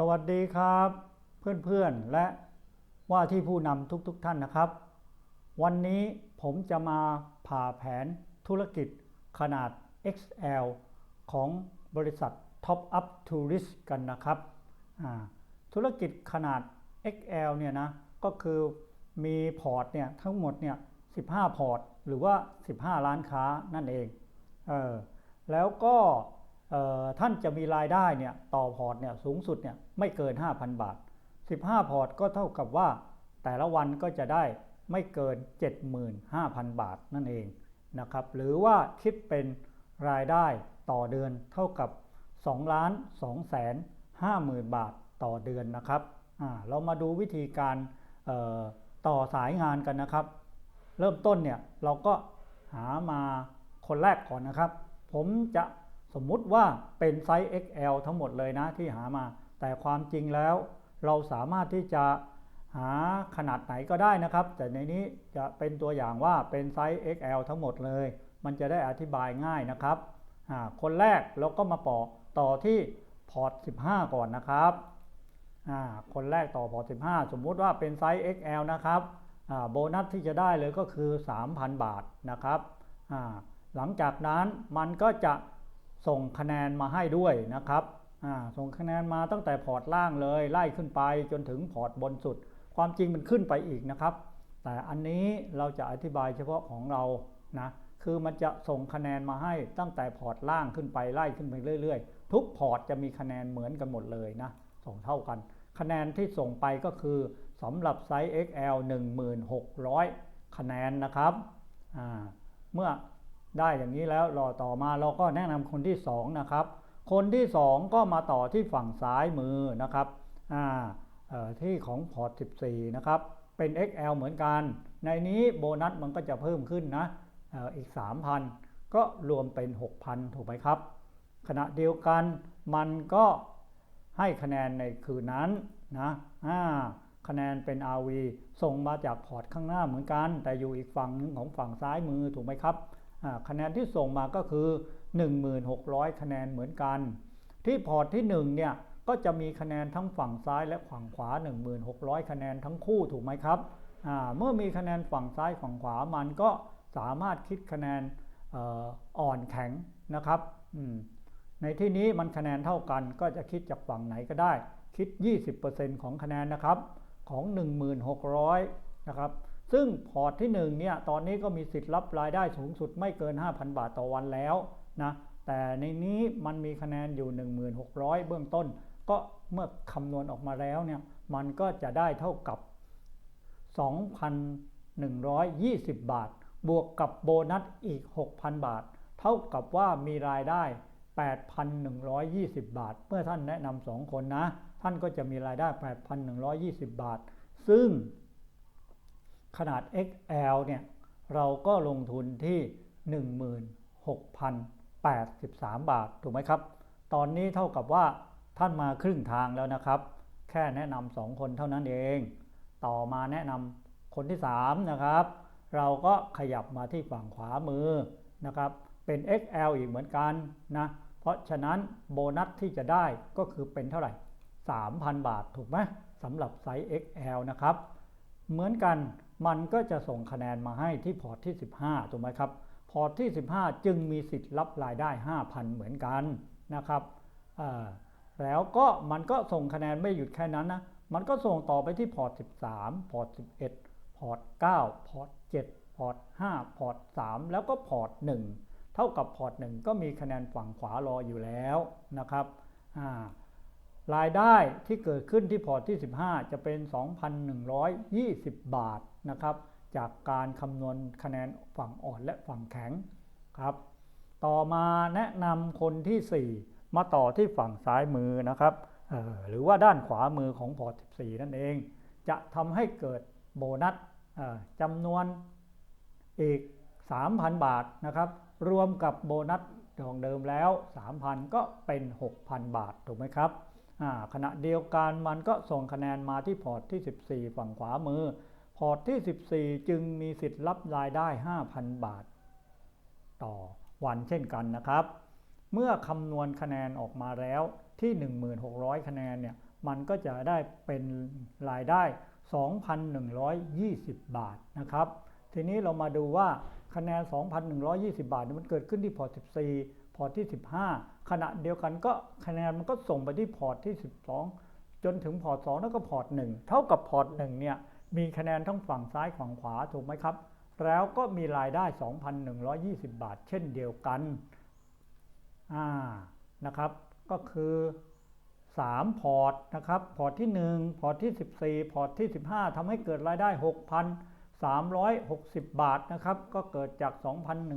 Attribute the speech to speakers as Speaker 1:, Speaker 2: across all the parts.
Speaker 1: สวัสดีครับเพื่อนๆและว่าที่ผู้นำทุกๆทท่านนะครับ วันนี้ผมจะมาผ่าแผนธุรกิจขนาด XL ของบริษัท Top Up Tourist กันนะครับธุรกิจขนาด XL เนี่ยนะก็คือมีพอร์ตเนี่ยทั้งหมดเนี่ย15 พอร์ต หรือว่า 15 ล้านค้านั่นเองเออแล้วก็ ท่านจะมีรายได้เนี่ยต่อพอร์ตเนี่ยสูงสุดเนี่ยไม่เกิน 5,000 บาท 15 พอร์ตก็เท่ากับว่า แต่ละวันก็จะได้ไม่เกิน 75,000 บาทนั่นเองนะครับหรือว่าคิดเป็นรายได้ต่อเดือนเท่ากับ2ล้าน2แสน50,000 บาทต่อเดือนนะครับอ่าเรามาดูวิธีการต่อสายงานกันนะครับ เริ่มต้นเนี่ยเราก็หามาคนแรกก่อนนะครับ ผมจะ สมมุติว่าเป็นไซส์ XL ทั้งหมดเลยนะที่หามา แต่ความจริงแล้ว เราสามารถที่จะหาขนาดไหนก็ได้นะครับ แต่ในนี้จะเป็นตัวอย่างว่าเป็นไซส์ XL ทั้งหมดเลย มันจะได้อธิบายง่ายนะครับคนแรกเราก็มาปอต่อที่พอร์ต 15 ก่อนนะครับ คนแรกต่อพอร์ต 15 สมมุติว่าเป็นไซส์ XL นะครับโบนัสที่จะได้เลยก็คือ 3,000 บาทนะครับ หลังจากนั้นมันก็จะ ส่งคะแนนมาให้ด้วยนะครับส่งคะแนนมาตั้งแต่พอร์ตล่างเลยไล่ขึ้นไปจนถึงพอร์ตบนสุด ความจริงมันขึ้นไปอีกนะครับ แต่อันนี้เราจะอธิบายเฉพาะของเรานะคือมันจะส่งคะแนนมาให้ตั้งแต่พอร์ตล่างขึ้นไปไล่ขึ้นไปเรื่อยๆ ทุกพอร์ตจะมีคะแนนเหมือนกันหมดเลยนะส่งเท่ากัน คะแนนที่ส่งไปก็คือสำหรับไซส์ XL 1600คะแนนนะครับเมื่อ ได้อย่างนี้แล้วรอต่อมาเราก็แนะนำคนที่2นะครับคนที่ 2 ก็มาต่อที่ฝั่งซ้ายมือนะครับที่ของพอร์ต 14 นะครับ เป็น XL เหมือนกัน ในนี้โบนัสมันก็จะเพิ่มขึ้นนะออีก 3,000 ก็รวมเป็น 6,000 ถูกไหมครับ ขณะเดียวกันมันก็ให้คะแนนในคืนนั้นนะคะแนนเป็น RV ส่งมาจากพอร์ตข้างหน้าเหมือนกัน แต่อยู่อีกฝั่งหนึงของฝั่งซ้ายมือถูกไหมครับ คะแนนที่ส่งมาก็คือ 1600 คะแนนเหมือนกัน ที่พอร์ตที่1เนี่ยก็จะมีคะแนนทั้งฝั่งซ้ายและฝั่งขวา 1600 คะแนนทั้งคู่ถูกไหมครับเมื่อมีคะแนนฝั่งซ้ายฝั่งขวามันก็สามารถคิดคะแนนอ่ออ่อนแข็งนะครับ ในที่นี้มันคะแนนเท่ากันก็จะคิดจากฝั่งไหนก็ได้ คิด 20%ของคะแนนนะครับของ 1600 นะครับ ซึ่งพอร์ตที่1เนี่ยตอนนี้ก็มีสิทธิ์รับรายได้สูงสุดไม่เกิน 5,000 บาทต่อวันแล้วนะแต่ในนี้มันมีคะแนนอยู่ 1600 เบื้องต้น ก็เมื่อคำนวณออกมาแล้วเนี่ยมันก็จะได้เท่ากับ 2,120 บาท บวกกับโบนัสอีก 6,000 บาท เท่ากับว่ามีรายได้ 8,120 บาท เมื่อท่านแนะนำสองคนนะ ท่านก็จะมีรายได้ 8,120 บาท ซึ่ง ขนาด XL เนี่ยเราก็ลงทุนที่ 16,083 บาท ถูกไหมครับ ตอนนี้เท่ากับว่าท่านมาครึ่งทางแล้วนะครับ แค่แนะนำสองคนเท่านั้นเอง ต่อมาแนะนำคนที่ 3 นะครับ เราก็ขยับมาที่ฝั่งขวามือนะครับ เป็น XL อีกเหมือนกันนะ เพราะฉะนั้นโบนัสที่จะได้ก็คือเป็นเท่าไหร่ 3,000 บาทถูกไหมสำหรับไซส์ XL นะครับ เหมือนกันมันก็จะส่งคะแนนมาให้ที่พอร์ตที่ 15 ถูกไหมครับ พอร์ตที่ 15 จึงมีสิทธิ์รับรายได้ 5,000 เหมือนกันนะครับแล้วก็มันก็ส่งคะแนนไม่หยุดแค่นั้นนะ มันก็ส่งต่อไปที่พอร์ต 13 พอร์ต 11 พอร์ต 9 พอร์ต 7 พอร์ต 5 พอร์ต 3 แล้วก็พอร์ต 1 เท่ากับพอร์ต 1 ก็มีคะแนนฝั่งขวารออยู่แล้วนะครับอ่า รายได้ที่เกิดขึ้นที่พอร์ตที่ 15 จะเป็น 2,120 บาทนะครับ จากการคำนวณคะแนนฝั่งอ่อนและฝั่งแข็งครับ ต่อมาแนะนำคนที่ 4 มาต่อที่ฝั่งซ้ายมือนะครับออหรือว่าด้านขวามือของพอร์ต 14 นั่นเอง จะทำให้เกิดโบนัสออจำนวนอีก 3,000 บาทนะครับ รวมกับโบนัสของเดิมแล้ว 3,000 ก็เป็น 6,000 บาท ถูกไหมครับ ขณะเดียวกันมันก็ส่งคะแนนมาที่พอร์ตที่ 14 ฝั่งขวามือ พอร์ตที่ 14 จึงมีสิทธิ์รับรายได้ 5,000 บาท ต่อวันเช่นกันนะครับ เมื่อคำนวณคะแนนออกมาแล้วที่ 1,600 คะแนนเนี่ยมันก็จะได้เป็นรายได้ 2,120 บาทนะครับ ทีนี้เรามาดูว่าคะแนน 2,120 บาทเนี่ยมันเกิดขึ้นที่พอร์ต14 พอร์ตที่ 15 ขณะเดียวกันก็คะแนนมันก็ส่งไปที่พอร์ตที่ 12 จนถึงพอร์ต2แล้วก็พอร์ต1เท่ากับพอร์ต1เนี่ยมีคะแนนทั้งฝั่งซ้ายฝั่งขวาถูกไหมครับ แล้วก็มีรายได้ 2,120 บาท เช่นเดียวกันอ่านะครับ ก็คือ 3 พอร์ตนะครับ พอร์ตที่ 1 พอร์ตที่ 14 พอร์ตที่ 15ทำให้เกิดรายได้ 6,360 บาทนะครับ ก็เกิดจาก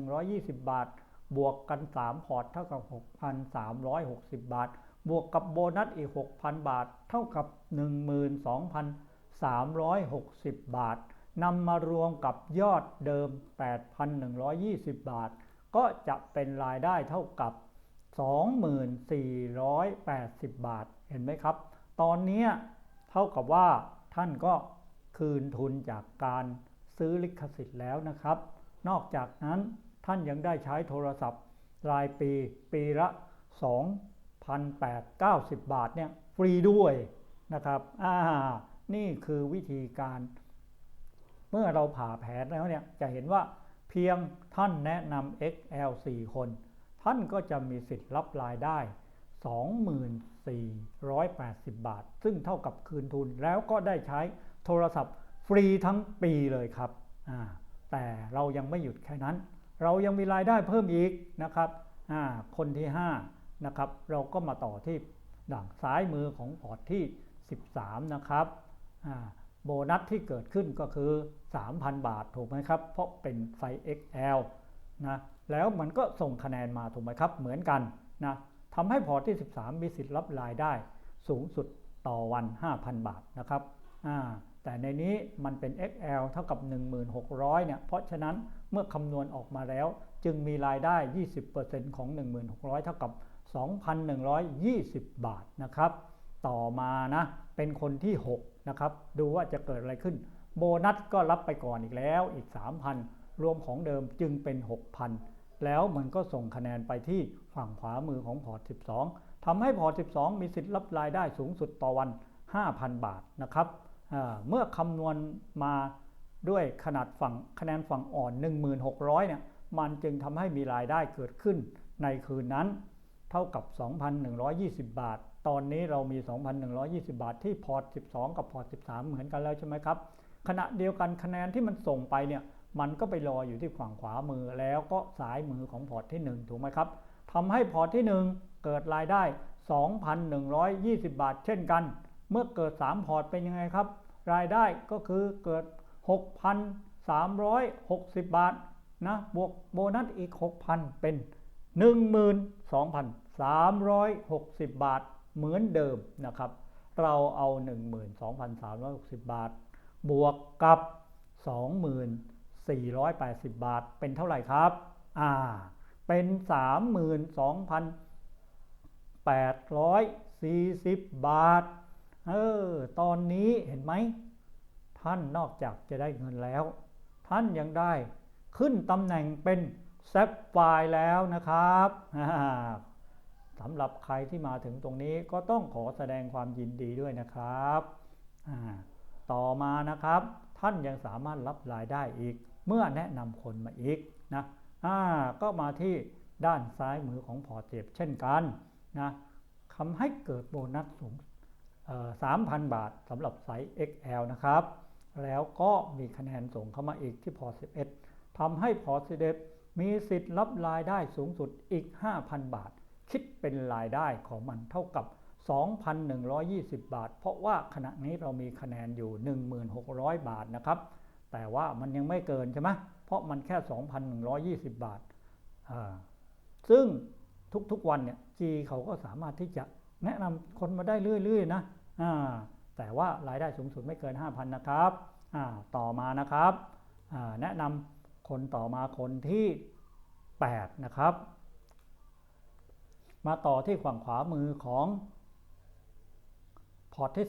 Speaker 1: 2,120 บาท บวกกัน 3 พอร์ตเท่ากับ 6,360 บาท บวกกับโบนัสอีก 6,000 บาท เท่ากับ 12,360 บาทนำมารวมกับยอดเดิม 8,120 บาท ก็จะเป็นรายได้เท่ากับ 2480 บาท เห็นไหมครับ ตอนนี้เท่ากับว่าท่านก็คืนทุนจากการซื้อลิขสิทธิ์แล้วนะครับ นอกจากนั้น ท่านยังได้ใช้โทรศัพท์ รายปีปีละ 2,890 บาทเนี่ยฟรีด้วยนะครับอ่านี่คือวิธีการ เมื่อเราผ่าแผนแล้วเนี่ยจะเห็นว่าเพียงท่านแนะนำ XL 4 คน ท่านก็จะมีสิทธิ์รับรายได้ 2480 บาท ซึ่งเท่ากับคืนทุนแล้วก็ได้ใช้โทรศัพท์ฟรีทั้งปีเลยครับ แต่เรายังไม่หยุดแค่นั้น เรายังมีรายได้เพิ่มอีกนะครับคนที่5นะครับเราก็มาต่อที่ด่างซ้ายมือของพอร์ตที่ 13 นะครับโบนัสที่เกิดขึ้นก็คือ 3,000 บาทถูกไหมครับ เพราะเป็นไซส์ XL นะแล้วมันก็ส่งคะแนนมาถูกไหมครับ เหมือนกันนะทำให้พอร์ตที่ 13 มีสิทธิ์รับรายได้สูงสุดต่อวัน 5,000 บาทนะครับอ่า แต่ในนี้มันเป็น XL เท่ากับ 1600 เนี่ย เพราะฉะนั้นเมื่อคำนวณออกมาแล้ว จึงมีรายได้ 20%ของ 1600 เท่ากับ 2,120 บาทนะครับ ต่อมานะ เป็นคนที่ 6 นะครับ ดูว่าจะเกิดอะไรขึ้น โบนัสก็รับไปก่อนอีกแล้ว อีก 3,000 รวมของเดิมจึงเป็น 6,000 แล้วมันก็ส่งคะแนนไปที่ฝั่งขวามือของพอร์ต 12ทำให้พอร์ต 12 มีสิทธิ์รับรายได้สูงสุดต่อวัน 5,000 บาทนะครับ เมื่อคำนวณมาด้วยขนาดฝั่งคะแนนฝั่งอ่อน 1600เนี่ยมันจึงทำให้มีรายได้เกิดขึ้นในคืนนั้น เท่ากับ 2,120 บาท ตอนนี้เรามี 2,120 บาทที่พอร์ต 12 กับพอร์ต 13 เหมือนกันแล้วใช่ไหมครับ ขณะเดียวกันคะแนนที่มันส่งไปเนี่ยมันก็ไปรออยู่ที่ฝั่งขวามือแล้วก็ซ้ายมือของพอร์ตที่ 1 ถูกไหมครับทำให้พอร์ตที่ 1 เกิดรายได้ 2,120 บาท เช่นกัน เมื่อเกิด 3 พอร์ตเป็นยังไงครับ รายได้ก็คือเกิด 6,360 บาทนะบวกโบนัสอีก 6,000 เป็น 12,360 บาทเหมือนเดิมนะครับ เราเอา 12,360 บาท บวกกับ 2,480 บาทเป็นเท่าไหร่ครับ อ่า เป็น 32,840 บาท เออตอนนี้เห็นไหม ท่านนอกจากจะได้เงินแล้ว ท่านยังได้ขึ้นตำแหน่งเป็นแซฟไฟล์แล้วนะครับสำหรับใครที่มาถึงตรงนี้ก็ต้องขอแสดงความยินดีด้วยนะครับ ต่อมานะครับ ท่านยังสามารถรับรายได้อีก เมื่อแนะนำคนมาอีกนะก็มาที่ด้านซ้ายมือของพอเจ็บเช่นกันนะทำให้เกิดโบนัสสูง 3,000 บาทสำหรับไซส์ XL นะครับ แล้วก็มีคะแนนส่งเข้ามาอีกที่พอ 11ทำให้พอ 11 มีสิทธิ์รับรายได้สูงสุดอีก 5,000 บาท คิดเป็นรายได้ของมันเท่ากับ 2,120 บาท เพราะว่าขณะนี้เรามีคะแนนอยู่ 1,600 บาทนะครับ แต่ว่ามันยังไม่เกินใช่ไหมเพราะมันแค่ 2,120 บาท ซึ่งทุกๆวันเนี่ย G เขาก็สามารถที่จะแนะนำคนมาได้เรื่อยๆนะ แต่ว่ารายได้สูงสุดไม่เกิน 5,000 นะครับต่อมานะครับแนะนำคนต่อมาคนที่ 8 นะครับ มาต่อที่ฝั่งขวามือของพอร์ตที่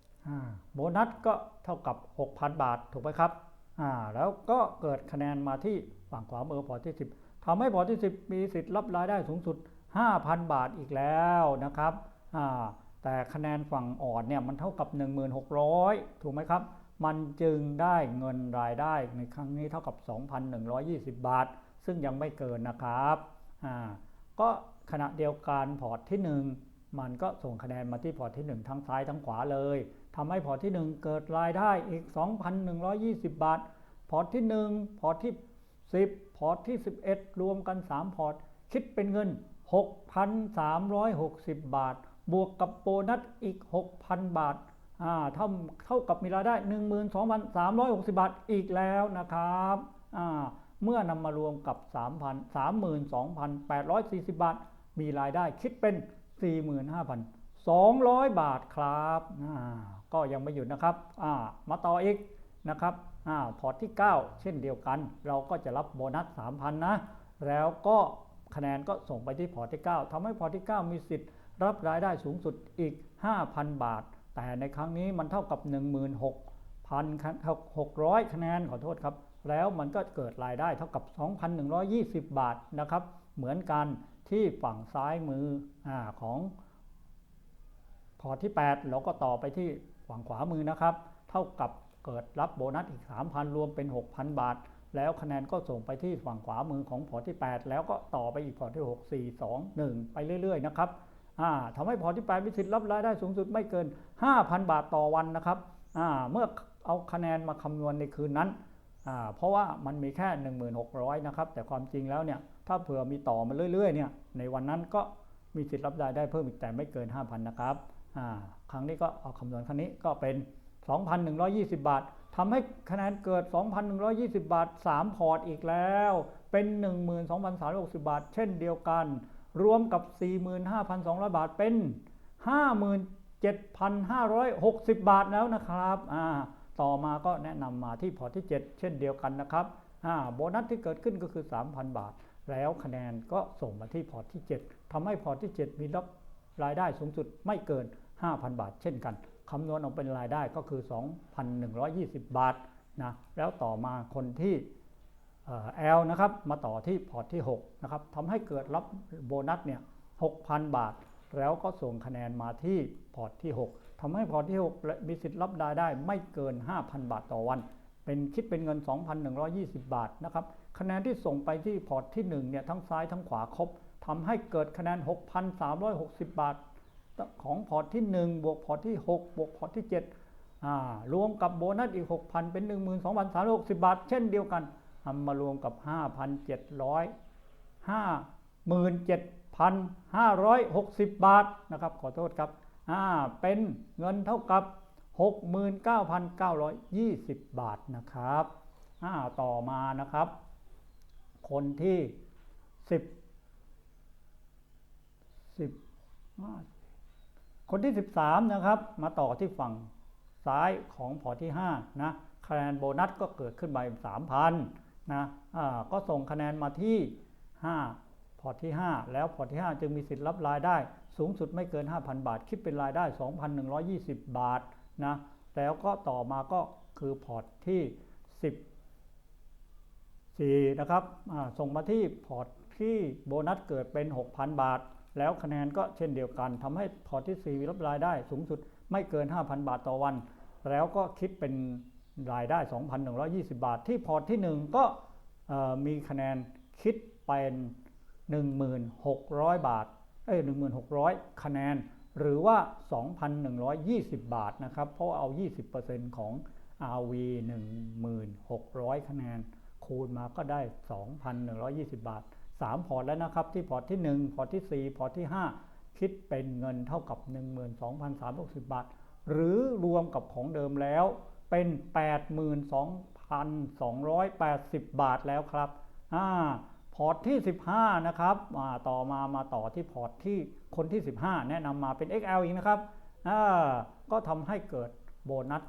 Speaker 1: 10โบนัสก็เท่ากับ 6,000 บาทถูกไหมครับแล้วก็เกิดคะแนนมาที่ฝั่งขวามือพอร์ตที่ 10ทำให้พอร์ตที่ 10 มีสิทธิ์รับรายได้สูงสุด 5,000 บาทอีกแล้วนะครับ แต่คะแนนฝั่งอ่อนเนี่ยมันเท่ากับ 1600 ถูกไหมครับ มันจึงได้เงินรายได้ในครั้งนี้เท่ากับ 2,120 บาท ซึ่งยังไม่เกินนะครับอ่าก็ขณะเดียวกันพอร์ตที่ 1 มันก็ส่งคะแนนมาที่พอร์ตที่ 1 ทั้งซ้ายทั้งขวาเลยทำให้พอร์ตที่ 1 เกิดรายได้อีก 2,120 บาท พอร์ตที่ 1 พอร์ตที่ 10 พอร์ตที่ 11 รวมกัน 3 พอร์ตคิดเป็นเงิน 6,360 บาท บวกกับโบนัสอีก 6,000 บาทอ่าเท่าเท่ากับมีรายได้ 12,360 บาทอีกแล้วนะครับอ่าเมื่อนำมารวมกับ3,000 32,840 บาท มีรายได้คิดเป็น 45,200 บาทครับอ่าก็ยังไม่หยุดนะครับอ่ามาต่ออีกนะครับอ่าพอร์ตที่ 9 เช่นเดียวกัน เราก็จะรับโบนัส 3,000 นะ แล้วก็คะแนนก็ส่งไปที่พอร์ตที่ 9ทำให้พอร์ตที่ 9 มีสิทธิ์ รับรายได้สูงสุดอีก 5,000 บาท แต่ในครั้งนี้มันเท่ากับ 16,600 คะแนนขอโทษครับ แล้วมันก็เกิดรายได้เท่ากับ 2,120 บาทนะครับ เหมือนกันที่ฝั่งซ้ายมืออของพอที่8เราก็ต่อไปที่ฝั่งขวามือนะครับ เท่ากับเกิดรับโบนัสอีก 3,000 รวมเป็น 6,000 บาท แล้วคะแนนก็ส่งไปที่ฝั่งขวามือของพอที่ 8 แล้วก็ต่อไปอีกพอที่ 6 4 2 1 ไปเรื่อย ๆ นะครับ ทำให้พอที่8มีสิทธิ์รับรายได้สูงสุดไม่เกิน 5,000 บาทต่อวันนะครับเมื่อเอาคะแนนมาคำนวณในคืนนั้น เพราะว่ามันมีแค่ 1600 นะครับ แต่ความจริงแล้วเนี่ย ถ้าเผื่อมีต่อมาเรื่อยๆ เนี่ย ในวันนั้นก็มีสิทธิ์รับรายได้เพิ่มอีกแต่ไม่เกิน 5,000 นะครับ ครั้งนี้ก็เอาคำนวณครั้งนี้ก็เป็น 2,120 บาท ทำให้คะแนนเกิด 2,120 บาท 3 พอร์ตอีกแล้ว เป็น 12,360 บาท เช่นเดียวกัน รวมกับ 45,200 บาทเป็น 57,560 บาทแล้วนะครับอ่าต่อมาก็แนะนำมาที่พอที่ 7 เช่นเดียวกันนะครับอ่าโบนัสที่เกิดขึ้นก็คือ 3,000 บาท แล้วคะแนนก็ส่งมาที่พอที่ 7ทำให้พอที่ 7 มีรับรายได้สูงสุดไม่เกิน 5,000 บาท เช่นกันคำนวณออกเป็นรายได้ก็คือ 2,120 บาทนะแล้วต่อมาคนที่ แอลนะครับมาต่อที่พอร์ตที่6นะครับทำให้เกิดรับโบนัสเนี่ย6,000 บาท แล้วก็ส่งคะแนนมาที่พอร์ตที่ 6ทำให้พอร์ตที่ 6 มีสิทธิ์รับรายได้ไม่เกิน 5,000 บาทต่อวัน เป็นคิดเป็นเงิน 2,120 บาทนะครับคะแนนที่ส่งไปที่พอร์ตที่1เนี่ยทั้งซ้ายทั้งขวาครบทำให้เกิดคะแนน 6,360 บาท ของพอร์ตที่ 1 บวกพอร์ตที่ 6 บวกพอร์ตที่7รวมกับโบนัสอีก 6,000 เป็น 12,360 บาท เช่นเดียวกัน ทำมารวมกับ 5,700 57,560 บาทนะครับ ขอโทษครับอ่าเป็นเงินเท่ากับ 69,920 บาทนะครับอ่าต่อมานะครับ คนที่ 10 10 คนที่ 13 นะครับ มาต่อที่ฝั่งซ้ายของพอที่ 5 นะ คะแนนโบนัสก็เกิดขึ้นมา3,000 นะก็ส่งคะแนนมาที่ 5 พอร์ตที่ 5 แล้วพอร์ตที่ 5 จึงมีสิทธิ์รับรายได้ สูงสุดไม่เกิน 5,000 บาท คิดเป็นรายได้ 2,120 บาทนะแล้วก็ต่อมาก็คือพอร์ตที่10 4นะครับส่งมาที่พอร์ตที่โบนัสเกิดเป็น 6,000 บาท แล้วคะแนนก็เช่นเดียวกันทำให้พอร์ตที่4รับรายได้สูงสุดไม่เกิน 5,000 บาทต่อวัน แล้วก็คิดเป็น รายได้ 2,120 บาท ที่พอร์ตที่ 1 ก็มีคะแนนคิดเป็น 1,600 บาทเอ้ย1,600 คะแนน หรือว่า 2,120 บาทนะครับ เพราะเอา 20%ของ RV 1,600 คะแนน คูณมาก็ได้ 2,120 บาท 3 พอร์ตแล้วนะครับ ที่พอร์ตที่ 1 พอร์ตที่ 4 พอร์ตที่ 5 คิดเป็นเงินเท่ากับ 12,360 บาท หรือรวมกับของเดิมแล้ว เป็น 82,280 บาทแล้วครับอ่าพอร์ตที่ 15 นะครับอ่าต่อมามาต่อที่พอร์ตที่คนที่ 15 แนะนำมาเป็น XL อีกนะครับอ่าก็ทำให้เกิดโบนัส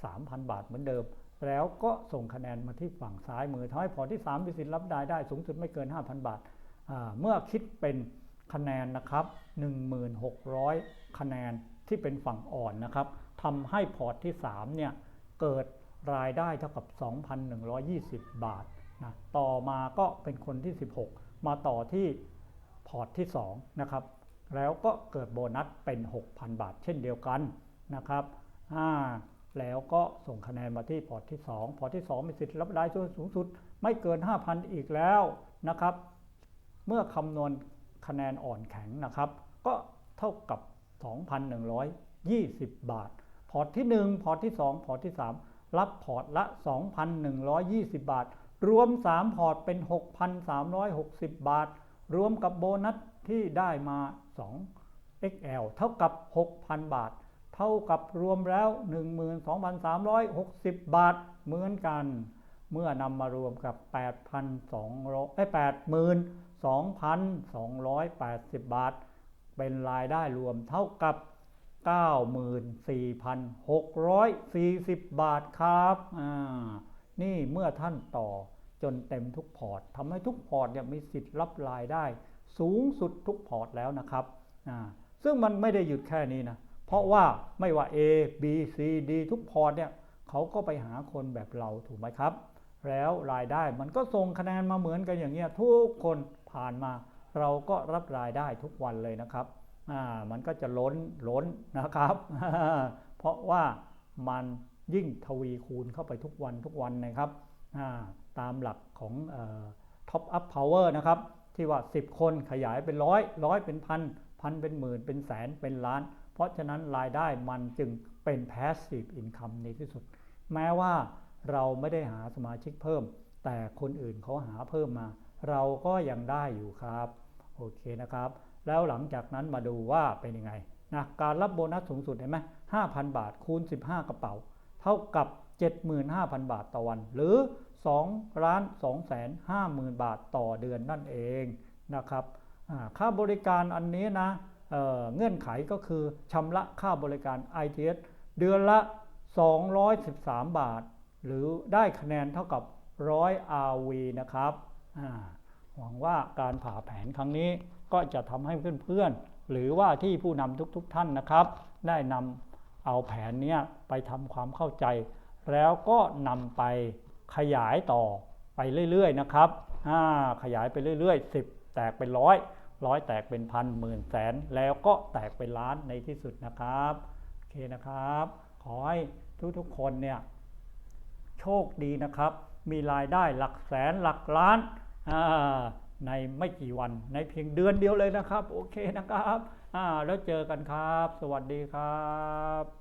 Speaker 1: 3,000 บาทเหมือนเดิม แล้วก็ส่งคะแนนมาที่ฝั่งซ้ายมือทำให้พอร์ตที่3มีสิทธิ์รับได้ได้สูงสุดไม่เกิน 5,000 บาทเมื่อคิดเป็นคะแนนนะครับ 1,600 คะแนนที่เป็นฝั่งอ่อนนะครับทำให้พอร์ตที่ 3 เนี่ย เกิดรายได้เท่ากับ 2,120 บาทนะต่อมาก็เป็นคนที่ 16 มาต่อที่พอร์ตที่2นะครับแล้วก็เกิดโบนัสเป็น 6,000 บาท เช่นเดียวกันนะครับแล้วก็ส่งคะแนนมาที่พอร์ตที่ 2 พอร์ตที่ 2 มีสิทธิ์รับรายช่วสูงสุด ไม่เกิน 5,000 อีกแล้วนะครับ เมื่อคำนวณคะแนนอ่อนแข็งนะครับ ก็เท่ากับ 2,120 บาท พอร์ตที่ 1 พอร์ตที่ 2 พอร์ตที่ 3 รับพอร์ตละ 2,120 บาท รวม 3 พอร์ตเป็น 6,360 บาท รวมกับโบนัสที่ได้มา 2 XL เท่ากับ 6,000 บาท เท่ากับรวมแล้ว 12,360 บาทเหมือนกัน เมื่อนำมารวมกับ 8,200ไอ้82,280 บาท เป็นรายได้รวมเท่ากับ 94,640 บาทครับนี่เมื่อท่านต่อจนเต็มทุกพอร์ตทำให้ทุกพอร์ตเนี่ยมีสิทธิ์รับรายได้ สูงสุดทุกพอร์ตแล้วนะครับ ซึ่งมันไม่ได้หยุดแค่นี้นะ เพราะว่าไม่ว่า A B C D ทุกพอร์ตเนี่ยเขาก็ไปหาคนแบบเราถูกไหมครับ แล้วรายได้มันก็ส่งคะแนนมาเหมือนกันอย่างเงี้ยทุกคนผ่านมา เราก็รับรายได้ทุกวันเลยนะครับ มันก็จะล้นล้นนะครับ เพราะว่ามันยิ่งทวีคูณเข้าไปทุกวันทุกวันนะครับตามหลักของท็อปอัพพาวเวอร์นะครับ ที่ว่า 10 คนขยายเป็นร้อยร้อยเป็นพันพันเป็นหมื่นเป็นแสนเป็นล้าน เพราะฉะนั้นรายได้มันจึงเป็น passive income ในที่สุด แม้ว่าเราไม่ได้หาสมาชิกเพิ่ม แต่คนอื่นเขาหาเพิ่มมา เราก็ยังได้อยู่ครับ โอเคนะครับ แล้วหลังจากนั้นมาดูว่าเป็นยังไงนะการรับโบนัสสูงสุดเห็นไหม5,000บาทคูณ 15 กระเป๋า เท่ากับ 75,000 บาทต่อวัน หรือ2ล้าน2แสน5หมื่นบาทต่อเดือนนั่นเองนะครับค่าบริการอันนี้นะเเงื่อนไขก็คือชำระค่าบริการ ITS เดือนละ 213 บาท หรือได้คะแนนเท่ากับ 100 RV นะครับหวังว่าการผ่าแผนครั้งนี้ ก็จะทำให้เพื่อนๆ หรือว่าที่ผู้นำทุกๆทท่านนะครับ ได้นำเอาแผนนี้ไปทำความเข้าใจ แล้วก็นำไปขยายต่อไปเรื่อยๆนะครับขยายไปเรื่อยๆ 10 แตกเป็นร้อยร้อยแตกเป็นพันหมื่นแสน แล้วก็แตกเป็นล้านในที่สุดนะครับโอเคนะครับ ขอให้ทุกๆคนเนี่ยโชคดีนะครับ มีรายได้หลักแสนหลักล้าน ในไม่กี่วัน ในเพียงเดือนเดียวเลยนะครับ โอเคนะครับ อ่า แล้วเจอกันครับ สวัสดีครับ